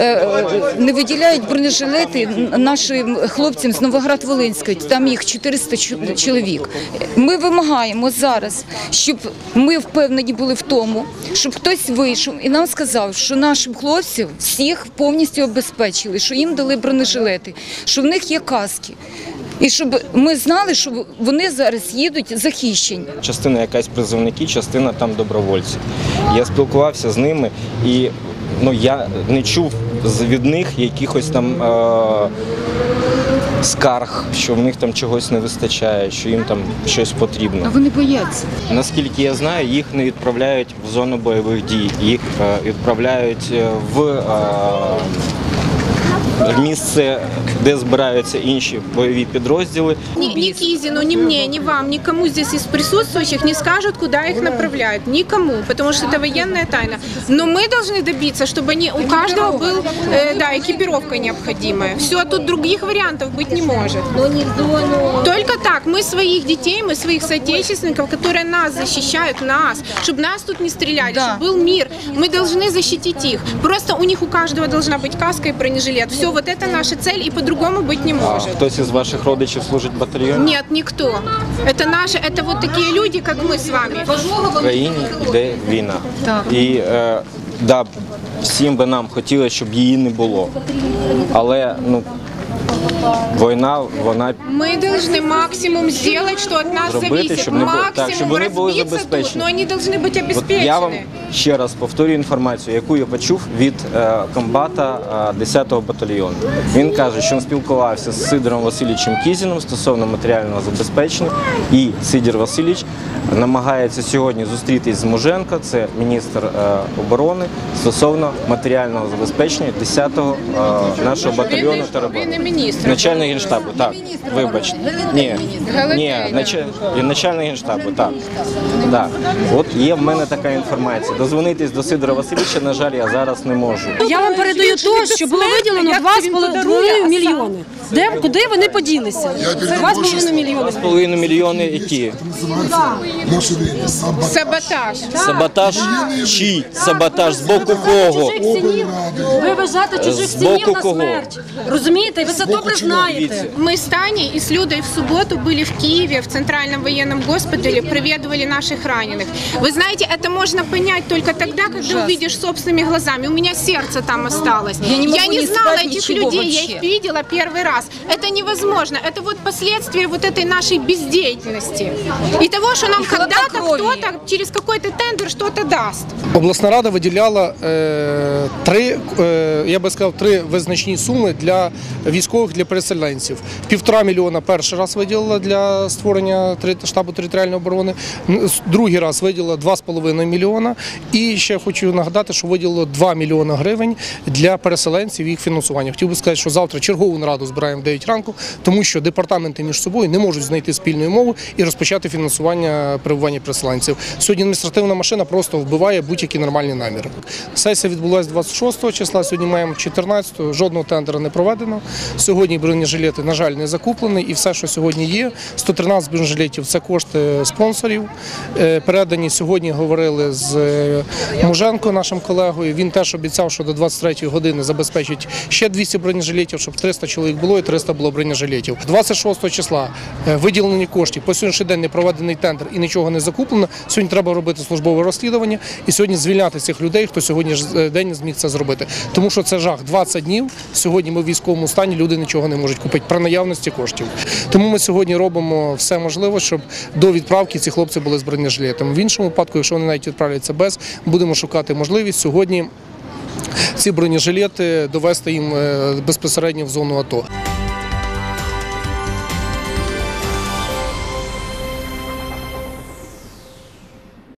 е, не виділяють бронежилети нашим хлопцям з Новоград-Волинської. Там їх 400 чоловік. Ми вимагаємо зараз, щоб ми впевнені були в тому, щоб хтось вийшов і нам сказав, що нашим хлопцям всіх повністю обезпечили, що їм дали бронежилети, що в них є каски. І щоб ми знали, що вони зараз їдуть захищені. Частина якась призовники, частина там добровольці. Я спілкувався з ними і ну, я не чув від них якихось там е- скарг, що в них там чогось не вистачає, що їм там щось потрібно. вони бояться. Наскільки я знаю, їх не відправляють в зону бойових дій, їх е, відправляють е, в е, місце, де збираються інші бойові підрозділи. Ни, ни Кизину, ни мне, ни вам, никому здесь из присутствующих не скажут, куда их направляют. Никому, потому что это военная тайна. Но мы должны добиться, чтобы они, у каждого был, э, да, экипировка необходимая. Все, тут других вариантов быть не может. Только так. Мы своих детей, мы своих соотечественников, которые нас защищают, нас, чтобы нас тут не стреляли, Да. чтобы был мир. Мы должны защитить их. Просто у них у каждого должна быть каска и бронежилет. Все, вот это наша цель, и по-другому быть не А может. хтось із ваших родичів служить в батальйоні? Нет, никто. Это наши, это вот такие люди, как мы с вами. В країні йде війна. Так. І е, да, всім би нам хотілося, щоб її не було. Але ну, війна, вона Мы должны максимум сделать, что от нас Зробити, зависит. щоб не було- так, Максимум щоб вони були разбиться тут, забезпечені. но они должны быть От обеспечены. я вам ще раз повторюю інформацію, яку я почув від е, комбата е, 10-го батальйону. Він каже, що він спілкувався з Сидором Васильовичем Кізіном стосовно матеріального забезпечення, і Сидір Васильович намагається сьогодні зустрітись з Муженко, це міністр е, оборони, стосовно матеріального забезпечення 10-го е, нашого батальйону та Він не міністр. Начальник генштабу, так, вибачте. Ні, ні, і начальник генштабу, так. так. От є в мене така інформація. Дозвонитись до Сидора Васильовича, на жаль, я зараз не можу. Я вам передаю то, що було виділено 2,5 мільйони. Де, куди вони поділися? 2,5 мільйони. З половиною мільйони які? Саботаж. Саботаж. Саботаж чий? Саботаж з боку кого? Ви вважаєте чужих синів на смерть. Розумієте? Ви це добре знаєте. Мы с Таней и с Людой в субботу были в Киеве, в Центральном военном госпитале, проведывали наших раненых. Вы знаете, это можно понять только тогда, когда увидишь собственными глазами. У меня сердце там осталось. Я не могу не знала сказать этих ничего людей, я вообще. их видела первый раз. Это невозможно. Это вот последствия вот этой нашей бездеятельности. И того, что нам когда-то хладнокровия. кто-то через какой-то тендер что-то даст. Обласна рада виділяла е, три, е, я би сказав, три визначні суми для військових для переселенців. Півтора мільйона перший раз виділила для створення штабу територіальної оборони. Другий раз виділила 2,5 мільйона. І ще хочу нагадати, що виділило 2 мільйона гривень для переселенців і їх фінансування. Хотів би сказати, що завтра чергову нараду збираємо в 9 ранку, тому що департаменти між собою не можуть знайти спільної мови і розпочати фінансування перебування переселенців. Сьогодні адміністративна машина просто вбиває будь-які нормальні наміри. Сесія відбулася 26 числа. Сьогодні маємо 14 Жодного тендера не проведено. Сьогодні бронежилети, на жаль, не закуплені. І все, що сьогодні є, 113 бронежилетів – це кошти спонсорів. Е, Передані сьогодні говорили з е, Муженко, нашим колегою. Він теж обіцяв, що до 23 години забезпечить ще 200 бронежилетів, щоб 300 чоловік було і 300 було бронежилетів. 26 числа е, виділені кошти. По сьогоднішній день не проведений тендер і нічого не закуплено. Сьогодні треба робити службове розслідування і сьогодні звільняти цих людей, хто сьогодні день зміг це зробити. Тому що це жах. 20 днів. Сьогодні ми в військовому стані, люди нічого не можуть купити при наявності коштів. Тому ми сьогодні робимо все можливе, щоб до відправки ці хлопці були з бронежилетами. В іншому випадку, якщо вони навіть відправляться без, будемо шукати можливість сьогодні ці бронежилети довести їм е, безпосередньо в зону АТО.